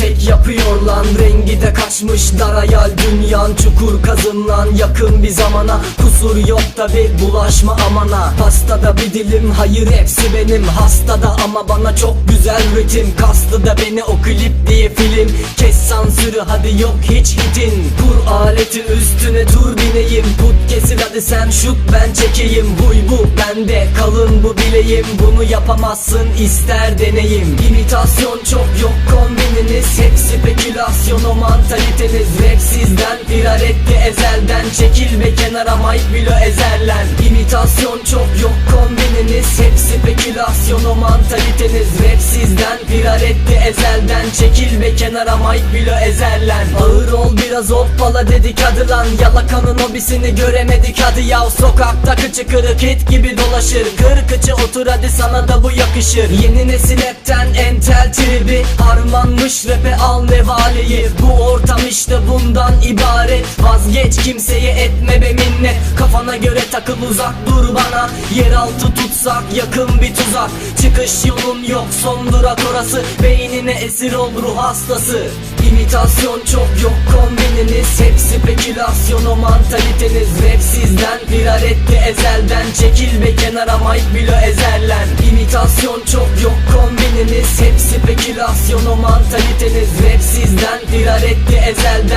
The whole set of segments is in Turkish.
tek yapıyor lan Rengi de kaçmış. Dar hayal dünyan Çukur kazın lan yakın bir zamana Kusur yok tabi bulaşma amana. Pastada bir dilim hayır hepsi benim. Hastada ama bana çok güzel ritim. Kastı da beni o klip diye film. Kes sansürü hadi yok hiç hitin. Kur aleti üstüne tur bineyim. Put kesil hadi sen şut ben çekeyim. Huy bu bende kalın bu bileğim. Bunu yapamazsın ister deneyim. İmitasyon çok yok kombininiz Hep spekülasyon o mantaliteniz. Rap sizden firar etti ezelden. Çekil be kenara mic bilo ezerlen İmitasyon çok Hep o mantaliteniz Rap sizden. Firar etti ezelden Çekil be kenara mic bilo ezerlen Ağır ol biraz hoppala dedik hadi lan. Yalakanın hobisini göremedik hadi yav. Sokakta kıçı kırık it gibi dolaşır. Kır kıçı otur hadi sana da bu yakışır. Yeni nesil hepten entel tribi. Harmanmış rap'e al nevaleyi Bu ortam işte bundan ibaret. Vazgeç kimseye etme be minnet. Kafana göre takıl uzak dur bana. Yeraltı tutsak yakın bir tuzak Çıkış yolun yok son durak orası. Beynine esir ol ruh hastası. İmitasyon çok yok kombininiz Hep spekülasyon o mantaliteniz Rap sizden. Firar etti ezelden. Çekil be kenara mic bilo ezerlen İmitasyon çok yok kombininiz Hep spekülasyon o mantaliteniz Rap sizden. Firar etti ezelden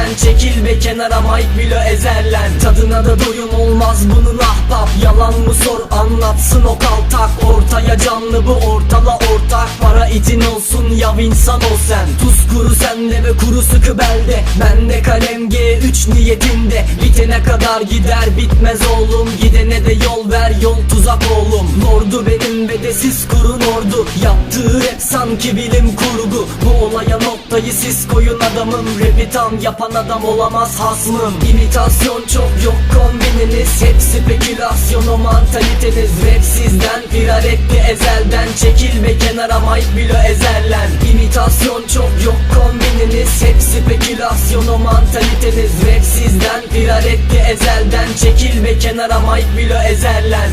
kenara mic bilo ezerlen Tadına da doyum olmaz bunun ahbap. Yalan mı sor anlatsın o kaltak. Ortaya canlı bu ortala ortak. Para itin olsun yav insan ol sen. Tuz kuru sende ve kuru sıkı belde Bende kalem G3 niyetinde. Bitene kadar gider bitmez oğlum. Gidene de yol ver yol tuzak oğlum. Lordu benim ve de siz kurun ordu Yaptığı rap sanki bilim kurgu Bu olaya noktayı siz koyun adamım. Rapi tam yapan adam olamaz hasmım. İmitasyon çok yok kombininiz. Hep spekülasyon o mantaliteniz. Rap sizden firar etti ezelden. Çekil be kenara mic bilo ezerlen İmitasyon çok yok kombininiz. Hep spekülasyon o mantaliteniz. Rap sizden firar etti ezelden. Çekil be kenara mic bilo ezerlen